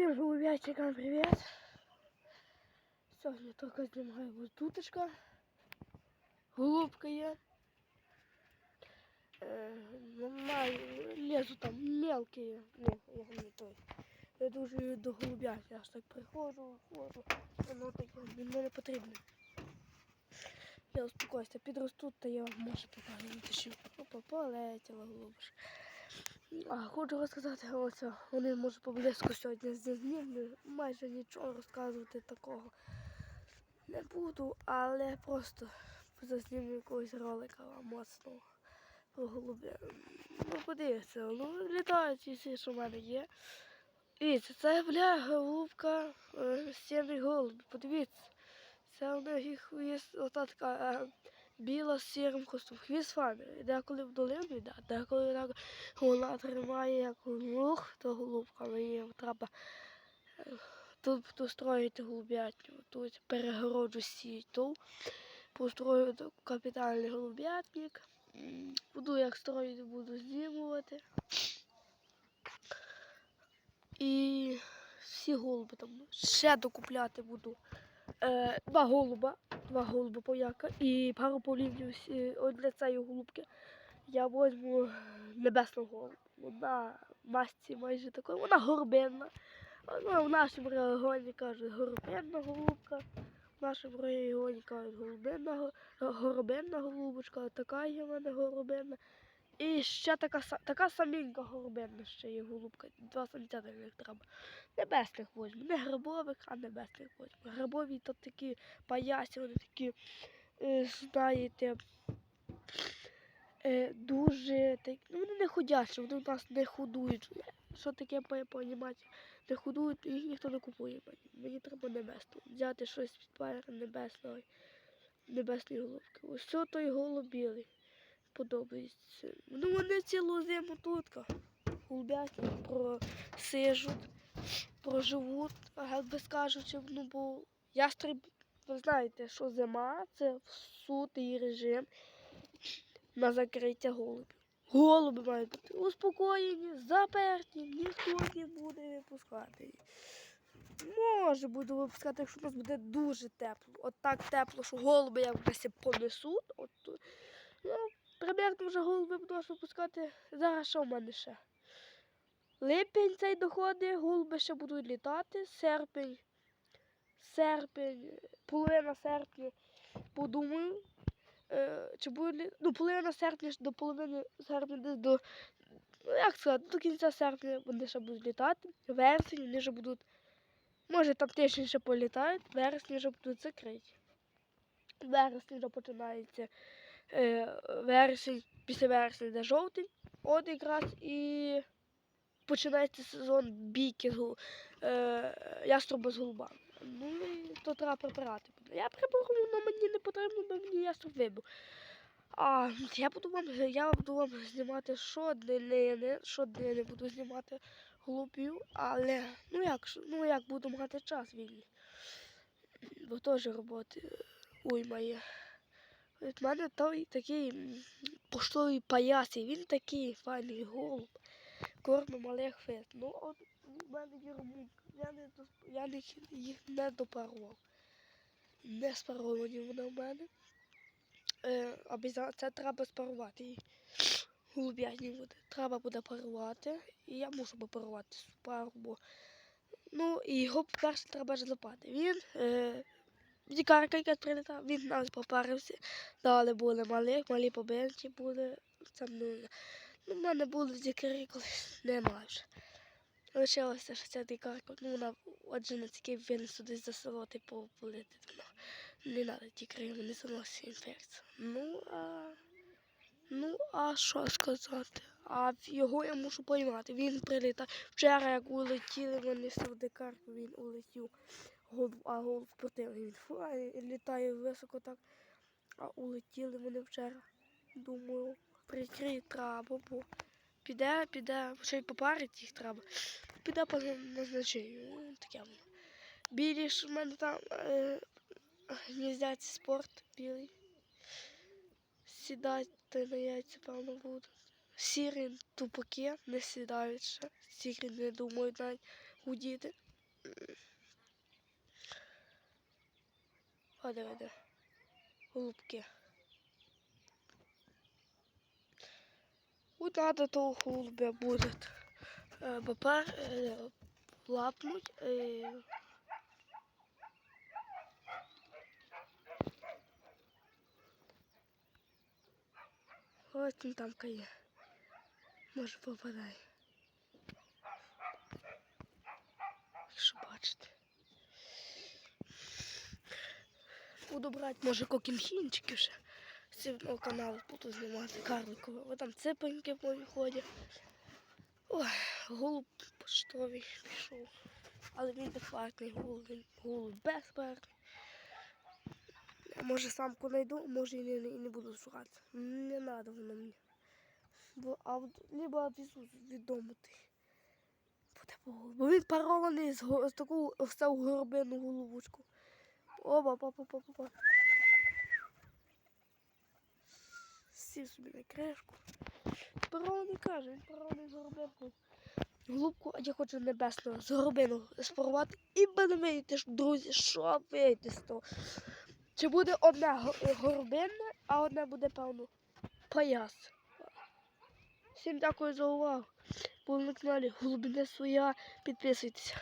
Всім голубятчикам привіт! Сьогодні тільки знімаю ось туточка. Голубка є. Е, лезу там мелкі. Ні, я не той. Я дуже до голубят. Я ж так приходжу, ходжу. Воно таке мені не потрібно. Я успокойся, підростуть, то я вам може покажу. Опа, полетіла голубушка. А хочу розказати, ось вони може поблизько сьогодні знімли. Майже нічого розказувати такого не буду, але просто зазнімлю якогось ролика моцного про голубя. Ну, подивіться, ну літають всі, що в мене є. Дивіться, це бля голубка е, сірий голуб. Подивіться. Це у них їх хвіст, ота така е, біла з сірим хвостом. Хвіст файний. Деколи в долину йде, деколи так вона тримає як луг, то голубка, її треба е, тут построїти голубятню. Тут перегороджу сіту, построю капітальний голубятник. Буду як строїти, буду знімувати. І всі голуби там ще докупляти буду. Е, два голуба, два голуба пояка і пару полів всі- для цієї голубки. Я возьму небесну голубу. Вона масці майже такої, вона горбинна. Ну, в нашому регіоні кажуть горобинна голубка. В нашому регіоні кажуть голубинна, го- горобинна голубочка, така є в мене горобинна. І ще така, така саменька горобинна ще є голубка. Два самця треба. Небесних возьму. Не грибових, а небесних возьму. Грибові то такі паясі, вони такі, е, знаєте, е, дуже так, ну, вони не ходячі, вони в нас не ходують. Що таке понімати? Не ходують, їх ніхто не купує. Мені, треба небесну. Взяти щось під пар небесного, небесної голубки. Ось що той голуб білий. Подобається. Ну вони цілу зиму тут голубять, просижуть, проживуть, би скажучи, ну бо ястреб, ви знаєте, що зима це сутий режим на закриття голубів. Голуби мають бути успокоєні, заперті, ніхто не буде випускати. Може буду випускати, якщо у нас буде дуже тепло. От так тепло, що голуби як вже понесуть. От, ну, примерно вже голуби буду випускати. Зараз що в мене ще? Липень цей доходить, голуби ще будуть літати, серпень, серпень, половина серпня подумаю. Е, чи буде ну, половина серпня до половини серпня десь до. Ну, як сказати, до кінця серпня вони ще будуть літати. Вересень вони вже будуть. Може там тиждень ще політають, вересні вже будуть закриті. Вересні вже починається вересень, після вересня йде жовтень, от якраз і починається сезон бійки з гол- е, яструба з голубами. Ну і то треба прибирати. Я приберу, але мені не потрібно, бо мені яструб вибив. А я буду вам, я буду вам знімати щоднини, щоднини буду знімати голубів, але ну як, ну як буду мати час вільний. Бо теж роботи уйма є. Від мене той такий поштовий паяс, і він такий файний голуб. Корми малих фет. Ну, от в мене є румунка. Я не, я не, їх не допарував. Не спаровані вони в мене. Е, обяза- це треба спарувати. І голуб'ятні буде. Треба буде парувати. І я мушу попарувати пару, бо Ну, і його перше треба ж лопати. Він е, дікарка, яка прилітав, він нас попарився. Далі були малі, малі побинки були. Не, ну, в мене були дікарі колись, немає вже. Лишилося ще ця дікарка. Ну, вона отже на такий винесу десь за село, типу, полити. Не треба дікарі, вони заносять інфекцію. Ну, а, ну, а що сказати? А його я мушу поймати. Він прилітав. Вчора, як улетіли вони в Савдикарку, він улетів, голуб, а голуб противний. Він фу, літає високо так, а улетіли вони вчора. Думаю, прикрити треба, бо піде, піде, ще й попарити їх треба. Піде по назначенню. Ну, таке воно. Білі ж в мене там е, спорт білий. Сідати на яйця, певно, будуть. Сірі тупаки не сідають ще. Сірі не думають навіть гудіти. О, диви, диви. Голубки. Вот надо того голубя будет. Е, Бопер е, лапнуть. Е, Ось він там кає. Може попадає. Що бачите. Буду брати, може, кокімхінчики ще. З цього каналу буду знімати карликове. О, там ципеньки мої ходять. Ой, голуб поштовий пішов. Але він дефактний голуб, він голуб безпертний. Я може самку знайду, може і не, і не буду шукати. Не треба воно мені. Бо, а либо відвезу відомити. По. Бо він парований з, з таку ось цю горобину голубочку. Оба, папа, папа, папа. Сів собі на кришку. Парований каже, він парований з горобинку. Голубку, а я хочу небесного з горобину спорувати. І мене вийти, друзі, що вийти з того. Чи буде одне го- горобинне, а одне буде, певно, паяс. Всім дякую за увагу. Були на каналі Голубине Своя. Підписуйтесь.